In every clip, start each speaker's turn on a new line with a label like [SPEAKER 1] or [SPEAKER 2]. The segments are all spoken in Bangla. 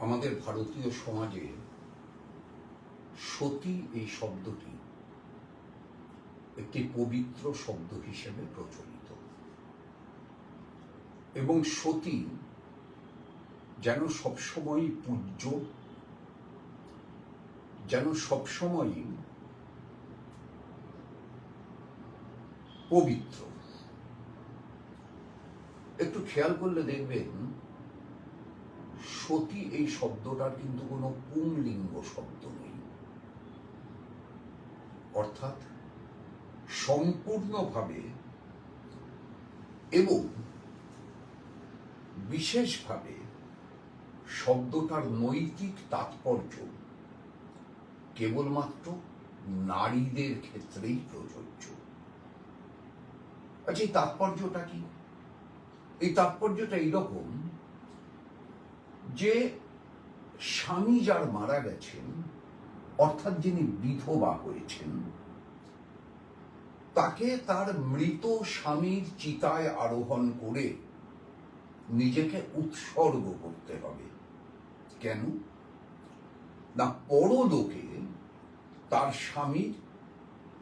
[SPEAKER 1] আমাদের ভারতীয় সমাজে সতী এই শব্দটি একটি পবিত্র শব্দ হিসেবে প্রচলিত। এবং সতী যেন সবসময়ই পূজ্য, যেন সবসময়ই পবিত্র। একটু খেয়াল করলে দেখবেন সতী, এই শব্দটার কিন্তু কোনো পুংলিঙ্গ শব্দ নেই। অর্থাৎ সম্পূর্ণভাবে এবং বিশেষভাবে শব্দটার নৈতিক তাৎপর্য কেবলমাত্র নারীদের ক্ষেত্রেই প্রযোজ্য। আচ্ছা এই তাৎপর্যটা কি? এই তাৎপর্যটা এইরকম যে স্বামী যার মারা গেছেন, অর্থাৎ যিনি বিধবা হয়েছেন, তাকে তার মৃত স্বামীর চিতায় আরোহণ করে নিজেকে উৎসর্গ করতে হবে। কেন? না, পরলোকে তার স্বামীর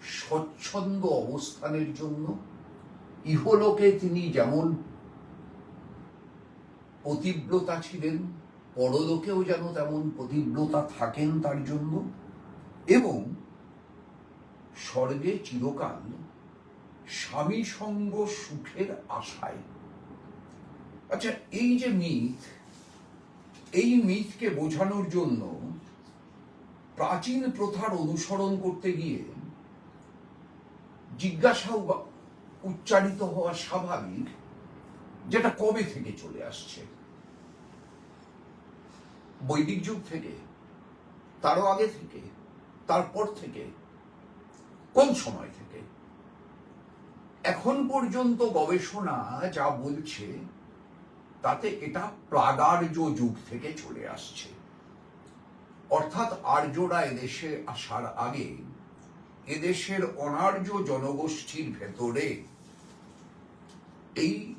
[SPEAKER 1] স্বচ্ছন্দ অবস্থানের জন্য ইহলোকে তিনি যেমন পতিব্রতা ছিলেন, পরলোকেও যেন তেমন পতিব্রতা থাকেন তার জন্য। এবং স্বর্গে চিরকাল স্বামী সঙ্গ সুখের আশায়। আচ্ছা এই যে মিথ, এই মিথকে বোঝানোর জন্য প্রাচীন প্রথার অনুসরণ করতে গিয়ে জিজ্ঞাসাও উচ্চারিত হওয়া স্বাভাবিক, যেটা কবে থেকে চলে আসছে? বৈদিক যুগ থেকে, তারও আগে থেকে, তারপর থেকে, কোন সময় থেকে? এখন পর্যন্ত গবেষণা যা বলছে, তাতে এটা প্রাগার্য যুগ থেকে চলে আসছে। অর্থাৎ আর্যরা এদেশে আসার আগে, এদেশের অনার্য জনগোষ্ঠীর ভেতরে এই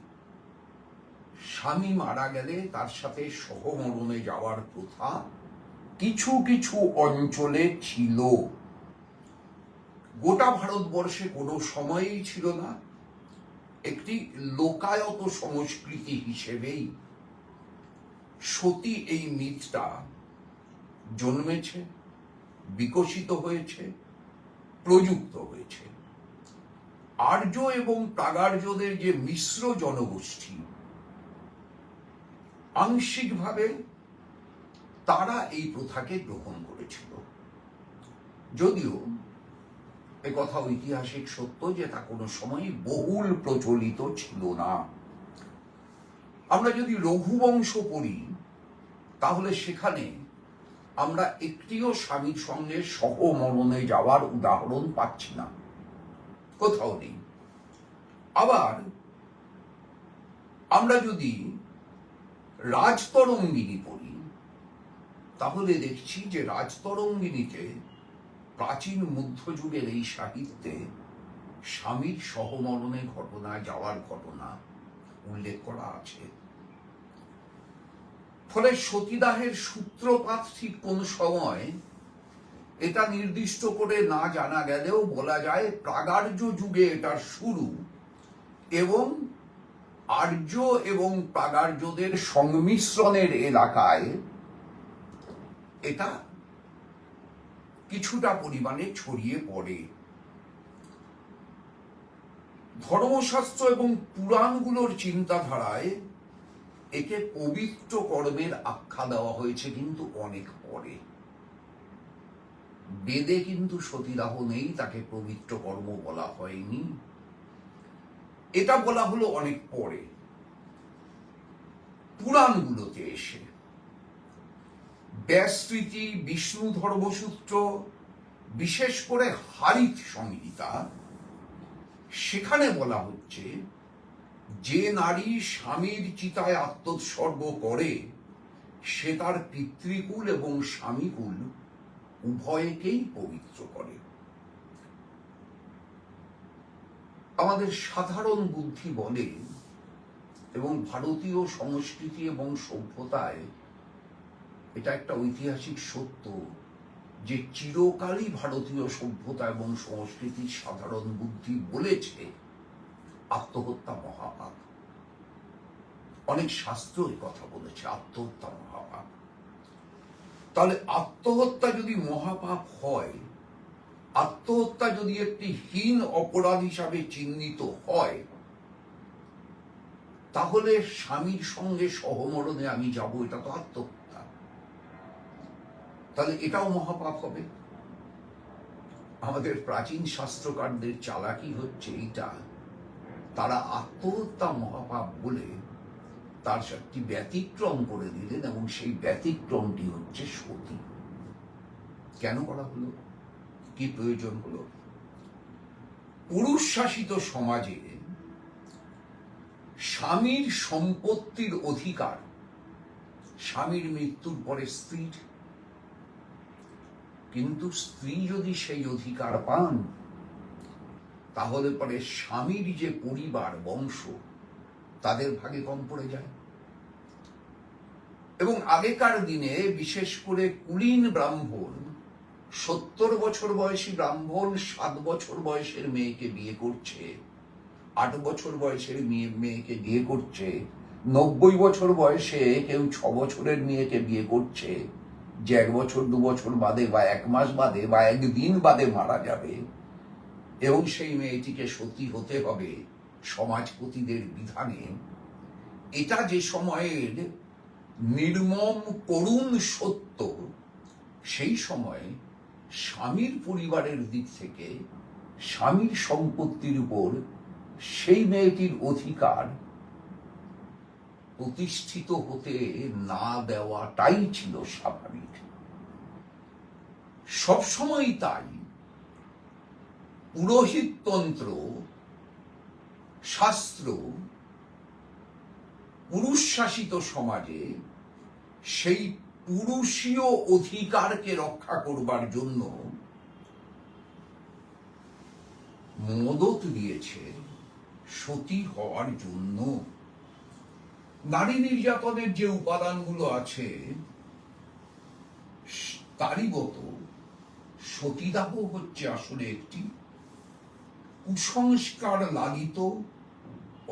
[SPEAKER 1] স্বামী মারা গেলে তার সাথে সহমরণে যাওয়ার প্রথা কিছু কিছু অঞ্চলে ছিল। গোটা ভারতবর্ষে কোনো সময়ই ছিল না। একটি লোকায়ত সংস্কৃতি হিসেবেই সতী এই মিথটা জন্মেছে, বিকশিত হয়েছে, প্রযুক্ত হয়েছে। আর্য এবং প্রাগার্যদের যে মিশ্র জনগোষ্ঠী আংশিকভাবে তারা এই প্রথাকে গ্রহণ করেছিল। যদিও এ কথা ঐতিহাসিক সত্য যে তা কোনো সময় বহুল প্রচলিত ছিল না। আমরা যদি রঘুবংশ পড়ি, তাহলে সেখানে আমরা একটিও স্বামীর সঙ্গে সহমরণে যাওয়ার উদাহরণ পাচ্ছি না। কোথাও নেই। আবার আমরা যদি রাজতরঙ্গিনী পড়ি। তাহলে দেখছি যে রাজতরঙ্গিনীতে প্রাচীন মধ্যযুগের এই সাহিত্যে স্বামীর সহমরণে ঘটনা, যাওয়ার ঘটনা উল্লেখ করা আছে। ফলে সতীদাহের সূত্রপাত ঠিক কোন সময় এটা নির্দিষ্ট করে না জানা গেলেও বলা যায় প্রাগার্য যুগে এটার শুরু এবং আর্য এবং প্রাগার্যদের সংমিশ্রণের এলাকায় এটা কিছুটা পরিমাণে ছড়িয়ে পড়ে। ধর্মশাস্ত্র এবং পুরাণগুলোর চিন্তাধারায় একে পবিত্র কর্মের আখ্যা দেওয়া হয়েছে কিন্তু অনেক পরে। বেদে কিন্তু সতীদাহ নেই, তাকে পবিত্র কর্ম বলা হয়নি। এটা বলা হলো অনেক পরে। পুরাণগুলোতে এসে ব্যাসস্মৃতি বিষ্ণু ধর্মসূত্র, বিশেষ করে হারিত সংহিতা, সেখানে বলা হচ্ছে যে নারী স্বামীর চিতায় আত্মোৎসর্গ করে, সে তার পিতৃকুল এবং স্বামীকুল উভয়কেই পবিত্র করে। আমাদের সাধারণ বুদ্ধি বলে এবং ভারতীয় সংস্কৃতি এবং সভ্যতায় এটা একটা ঐতিহাসিক সত্য যে চিরকালই ভারতীয় সভ্যতা এবং সংস্কৃতির সাধারণ বুদ্ধি বলেছে আত্মহত্যা মহাপাপ। অনেক শাস্ত্র এই কথা বলেছে, আত্মহত্যা মহাপাপ। তাহলে আত্মহত্যা যদি মহাপাপ হয় আত্মহত্যা যদি একটি হীন অপরাধ হিসাবে চিহ্নিত হয়, তাহলে স্বামীর সঙ্গে সহমরণে আমি যাব, এটা তো আত্মহত্যা। তাহলে এটাও মহাপাপ হবে। আমাদের প্রাচীন শাস্ত্রকারদের চালাকি হচ্ছে এইটা। তারা আত্মহত্যা মহাপাপ বলে তার একটি ব্যতিক্রম করে দিলেন, এবং সেই ব্যতিক্রমটি হচ্ছে সতী। কেন করা হলো? কি প্রয়োজন হলো? পুরুষ শাসিত সমাজে স্বামীর সম্পত্তির অধিকার, স্বামীর মৃত্যুর পরে স্ত্রীর কিন্তু স্ত্রী যদি সেই অধিকার পান, তাহলে পরে স্বামীর যে পরিবার, বংশ, তাদের ভাগে কম পড়ে যায়। এবং আগেকার দিনে বিশেষ করে কুলীন ব্রাহ্মণ সত্তর বছর বয়সী ব্রাহ্মণ, সাত বছর বয়সের মেয়েকে বিয়ে করছে। আট বছর বয়সের মেয়ে মেয়েকে বিয়ে করছে। নব্বই বছর বয়সে কেউ ছ বছরের মেয়েকে বিয়ে করছে। যে এক বছর, দু বছর বাদে বা এক মাস বাদে বা একদিন বাদে মারা যাবে। এবং সেই মেয়েটিকে সতী হতে হবে সমাজপতিদের বিধানে। এটা যে সময়ের নির্মম করুণ সত্য, সেই সময় স্বামীর পরিবারের দিক থেকে স্বামীর সম্পত্তির উপর সেই মেয়েটির অধিকার প্রতিষ্ঠিত হতে না দেওয়াটাই ছিল স্বাভাবিক। সবসময় তাই। পুরোহিততন্ত্র, শাস্ত্র পুরুষ শাসিত সমাজে সেই পুরুষীয় অধিকারকে রক্ষা করবার জন্য মদত দিয়েছে সতী হওয়ার জন্য। নারী নির্যাতনের যে উপাদানগুলো আছে, তারই সতীদাহ হচ্ছে আসলে একটি কুসংস্কার লালিত,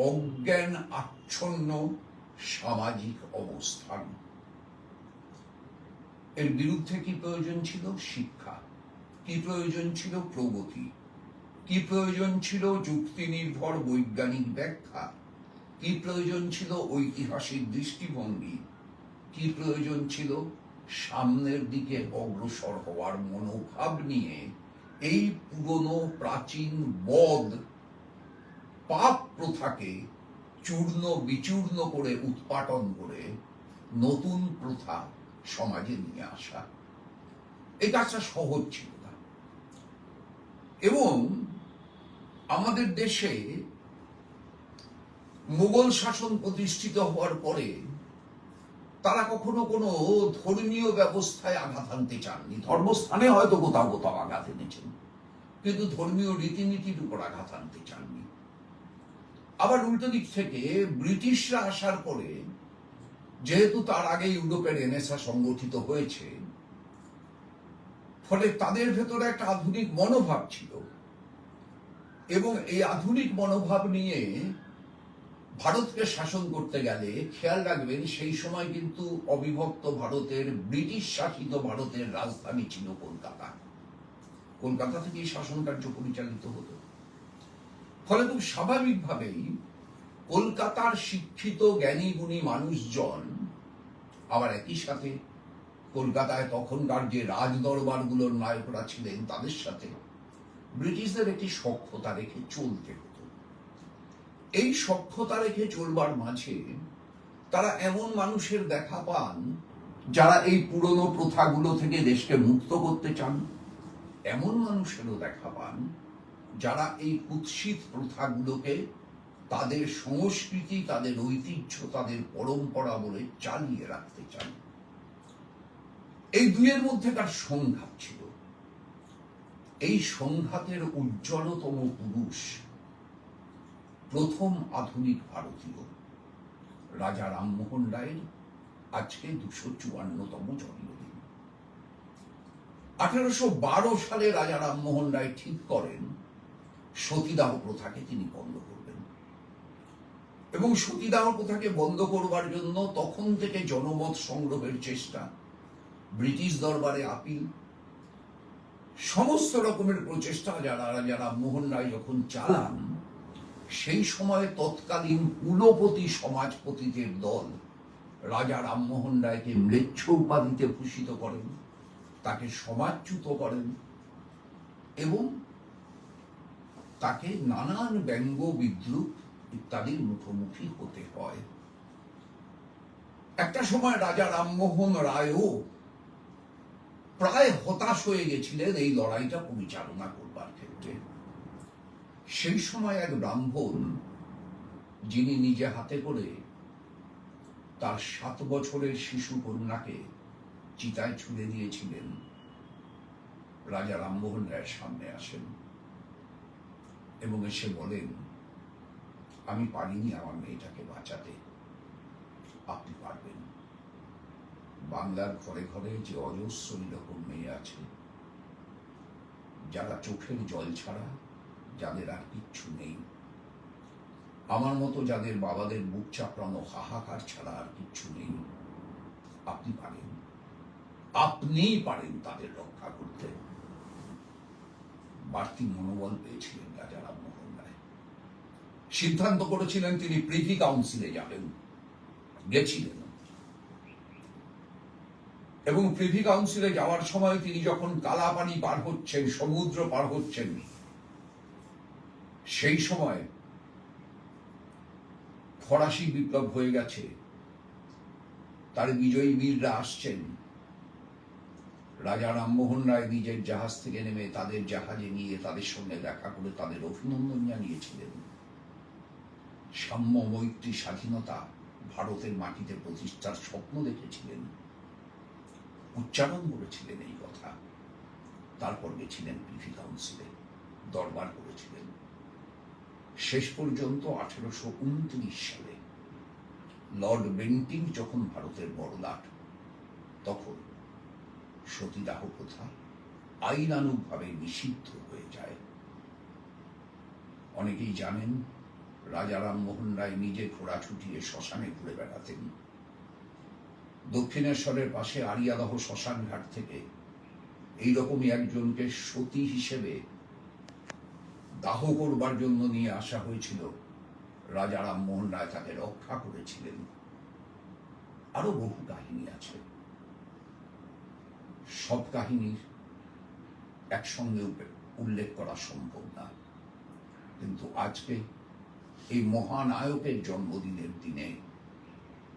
[SPEAKER 1] অজ্ঞান, আচ্ছন্ন, সামাজিক অবস্থান। এর বিরুদ্ধে কি প্রয়োজন ছিল? শিক্ষা। কি প্রয়োজন ছিল? প্রগতি। কি প্রয়োজন ছিল? যুক্তি নির্ভর বৈজ্ঞানিক ব্যাখ্যা। কি প্রয়োজন ছিল? ঐতিহাসিক দৃষ্টিভঙ্গি। কি প্রয়োজন ছিল? সামনের দিকে অগ্রসর হওয়ার মনোভাব নিয়ে। এই পুরনো প্রাচীন বদ পাপ প্রথাকে চূর্ণ বিচূর্ণ করে উৎপাটন করে নতুন প্রথা সমাজে নিয়ে আসা এই কাজটা সহজ ছিল না এবং আমাদের দেশে মুঘল শাসন প্রতিষ্ঠিত হওয়ার পরে তারা কখনো কোনো ধর্মীয় ব্যবস্থায় আঘাত আনতে চাননি। ধর্মস্থানে হয়তো কোথাও কোথাও আঘাত এনেছেন, কিন্তু ধর্মীয় রীতিনীতির উপর আঘাত আনতে চাননি। আবার উল্টো দিক থেকে ব্রিটিশরা আসার পরে যেহেতু তার আগে ইউরোপের এনেসা সংগঠিত হয়েছে, ফলে তাদের ভেতরে একটা আধুনিক মনোভাব ছিল। এবং এই আধুনিক মনোভাব নিয়ে ভারতকে শাসন করতে গেলে খেয়াল রাখবেন, সেই সময় কিন্তু অবিভক্ত ভারতের, ব্রিটিশ শাসিত ভারতের রাজধানী ছিল কলকাতা। কলকাতা থেকেই শাসন কার্য পরিচালিত হতো। ফলে খুব স্বাভাবিকভাবেই কলকাতার শিক্ষিত জ্ঞানী গুণী মানুষজন আবার একই সাথে কলকাতায় তখনকার যে রাজ দরবারগুলোর নায়করা ছিলেন তাদের সাথে। ব্রিটিশদের একটি সক্ষতা রেখে চলতে হতো। এই সক্ষতা রেখে চলবার মাঝে তারা এমন মানুষের দেখা পান যারা এই পুরনো প্রথাগুলো থেকে দেশকে মুক্ত করতে চান। এমন মানুষেরও দেখা পান যারা এই কুৎসিত প্রথাগুলোকে তাদের সংস্কৃতি, তাদের ঐতিহ্য, তাদের পরম্পরা বলে চালিয়ে রাখতে চান। এই দুইয়ের মধ্যেকার সংঘাত ছিল। এই সংঘাতের উজ্জ্বলতম পুরুষ প্রথম আধুনিক ভারতীয়। রাজা রামমোহন রায়ের আজকে দুশো চুয়ান্নতম জন্মদিন। আঠারোশো বারো সালে রাজা রামমোহন রায় ঠিক করেন, সতীদাহ প্রথাকে তিনি বন্ধ করবেন এবং সতীদাহ প্রথাকে বন্ধ করবার জন্য তখন থেকে জনমত সংগ্রহের চেষ্টা। ব্রিটিশ দরবারে আপিল। সমস্ত রকমের প্রচেষ্টা যারা রাজা রামমোহন রায় যখন চালান, সেই সময় তৎকালীন কুলপতি সমাজপতিদের দল রাজা রামমোহন রায়কে ম্লেচ্ছ উপাধিতে ভূষিত করেন, তাকে সমাজচ্যুত করেন এবং তাকে নানান ব্যঙ্গ বিদ্রুপ ইত্যাদির মুখোমুখি হতে হয়। একটা সময় রাজা রামমোহন রায়ও প্রায় হতাশ হয়ে গেছিলেন এই লড়াইটা পরিচালনা করবার ক্ষেত্রে। সেই সময় এক ব্রাহ্মণ, যিনি নিজে হাতে করে তার সাত বছরের শিশু কন্যাকে চিতায় ছুড়ে দিয়েছিলেন, রাজা রামমোহন রায়ের সামনে আসেন এবং এসে বলেন আমি পারিনি আমার মেয়েটাকে বাঁচাতে। আপনি পারবেন। বাংলার ঘরে ঘরে যে অজস্র এরকম মেয়ে আছে, যারা চোখের জল ছাড়া যাদের আর কিচ্ছু নেই, আমার মতো যাদের বাবাদের বুক চাপড়ানো হাহাকার ছাড়া আর কিচ্ছু নেই, আপনি পারেন। আপনিই পারেন তাদের রক্ষা করতে। বাড়তি মনোবল পেয়েছিলেন রাজা রামমোহন। সিদ্ধান্ত করেছিলেন তিনি প্রিভি কাউন্সিলে যাবেন। গেছিলেন। এবং প্রিভি কাউন্সিলে যাওয়ার সময় তিনি যখন কালাপানি পার হচ্ছেন, সমুদ্র পার হচ্ছেন, সেই সময় ফরাসি বিপ্লব হয়ে গেছে। তার বিজয়ী বীররা আসছেন। রাজা রামমোহন রায় নিজের জাহাজ থেকে নেমে তাদের জাহাজে নিয়ে তাদের সঙ্গে দেখা করে তাদের অভিনন্দন জানিয়েছিলেন। সাম্য মৈত্রী স্বাধীনতা ভারতের মাটিতে প্রতিষ্ঠার স্বপ্ন দেখেছিলেন। উচ্চারণ করেছিলেন এই কথা। তারপর গেছিলেন প্রিভি কাউন্সিলে, দরবার করেছিলেন। শেষ পর্যন্ত আঠেরোশো উনত্রিশ সালে লর্ড বেন্টিং যখন ভারতের বড়লাট, তখন সতীদাহ প্রথা আইনানুগভাবে নিষিদ্ধ হয়ে যায়। অনেকেই জানেন রাজা রামমোহন রায় নিজে ঘোড়া ছুটিয়ে শ্মশানে ঘুরে বেড়াতেন। দক্ষিণেশ্বরের পাশে আরিয়াদহ শ্মশান ঘাট থেকে এইরকমই একজনকে সতী হিসেবে দাহ করবার জন্য নিয়ে আসা হয়েছিল। রাজা রামমোহন রায় তাকে রক্ষা করেছিলেন। আরও বহু কাহিনী আছে। সব কাহিনীর একসঙ্গে উল্লেখ করা সম্ভব না। কিন্তু আজকে এই মহানায়কের জন্মদিনের দিনে,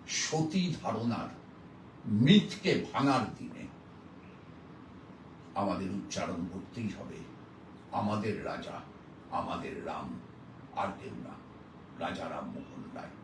[SPEAKER 1] সতী ধারণার মিথকে ভাঙার দিনে আমাদের উচ্চারণ করতেই হবে, আমাদের রাজা, আমাদের রাম, আর কেউ না, রাজা রামমোহন রায়।